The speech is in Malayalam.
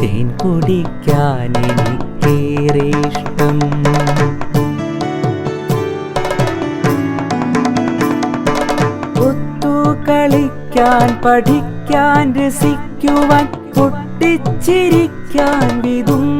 തേൻ കുടിക്കാൻ എനിക്കേറെ ഇഷ്ടം. ഒത്തു കളിക്കാൻ പഠിക്കാൻ രസിക്കുവാൻ പൊട്ടിച്ചിരിക്കാൻ വിതുമ്പിക്കരയുവാൻ